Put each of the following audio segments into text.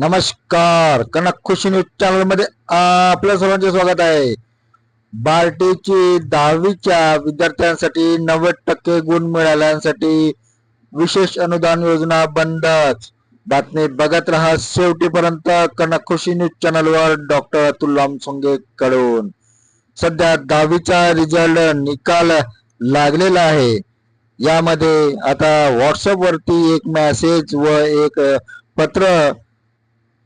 नमस्कार. कनक खुशी न्यूज चॅनलमध्ये आपल्या सर्वांचे स्वागत आहे. बार्टीची दहावीच्या विद्यार्थ्यांसाठी नव्वद टक्के गुण मिळाल्यासाठी विशेष अनुदान योजना बंदच बातमी बघत राहा शेवटीपर्यंत कनक खुशी न्यूज चॅनलवर डॉक्टर अतुल लामसोंगे कडून सध्या दहावीचा रिझल्ट निकाल लागलेला आहे. यामध्ये आता व्हॉट्सअप वरती एक मेसेज व एक पत्र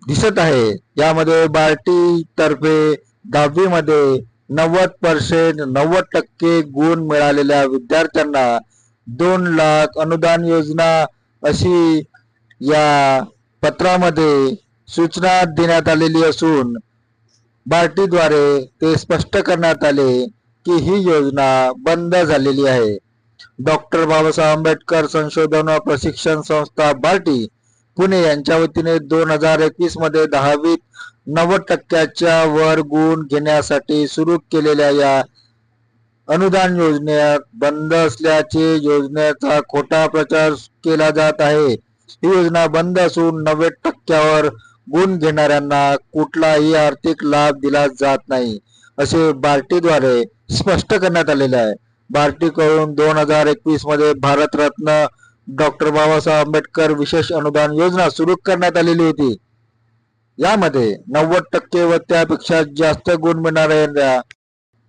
दिसत आहे. यामध्ये बार्टी तर्फे दहावी मध्ये नव्वद पर्सेंट नव्वद टक्के गुण मिळालेल्या विद्यार्थ्यांना दोन लाख अनुदान योजना अशी या पत्रामध्ये सूचना देण्यात आलेली असून बार्टीद्वारे ते स्पष्ट करण्यात आले की ही योजना बंद झालेली आहे. डॉक्टर बाबासाहेब आंबेडकर संशोधन व प्रशिक्षण संस्था बार्टी पुणे यांच्या वतीने दोन हजार एकवीसमध्ये दहावीत नव्वद टक्क्याच्या वर गुण घेण्यासाठी सुरू केलेल्या या अनुदान योजनेत बंद असल्याचे योजनेचा खोटा प्रचार केला जात आहे. ही योजना बंद असून नव्वद टक्क्यावर गुण घेणाऱ्यांना कुठलाही आर्थिक लाभ दिला जात नाही असे बार्टीद्वारे स्पष्ट करण्यात आलेले आहे. बार्टीकडून दोन हजार एकवीसमध्ये भारतरत्न डॉक्टर बाबासाहेब आंबेडकर विशेष अनुदान योजना सुरू करण्यात आलेली होती. यामध्ये नव्वद टक्के व त्यापेक्षा जास्त गुण मिळणाऱ्या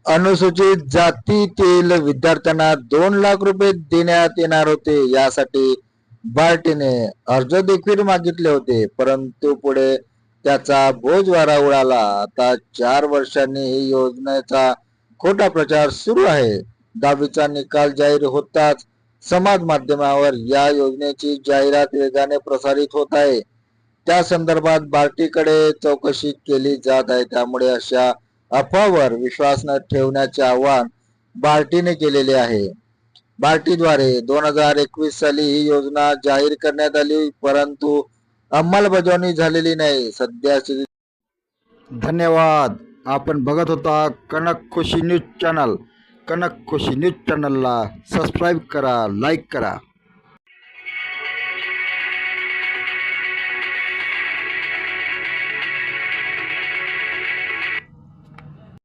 अनुसूचित जातीतील विद्यार्थ्यांना दोन लाख रुपये देण्यात येणार होते. यासाठी बार्टीने अर्ज देखील मागितले होते. परंतु पुढे त्याचा बोजवारा उडाला. आता चार वर्षांनी ही योजनेचा खोटा प्रचार सुरू आहे. दहावीचा निकाल जाहीर होताच समाज माध्यमावर या योजनेची जाहिरात वेगाने प्रसारित होत आहे. त्या संदर्भात बार्टीकडे चौकशी केली जात आहे. त्यामुळे अशा अफवावर विश्वास न ठेवण्याचे आवाहन बार्टीने केलेले आहे. बार्टीद्वारे दोन हजार एकवीस साली ही योजना जाहीर करण्यात आली परंतु अंमलबजावणी झालेली नाही. सध्या धन्यवाद. आपण बघत होता Kanak Khushi news channel. Kanak Khushi news चॅनलला सबस्क्राईब करा लाईक करा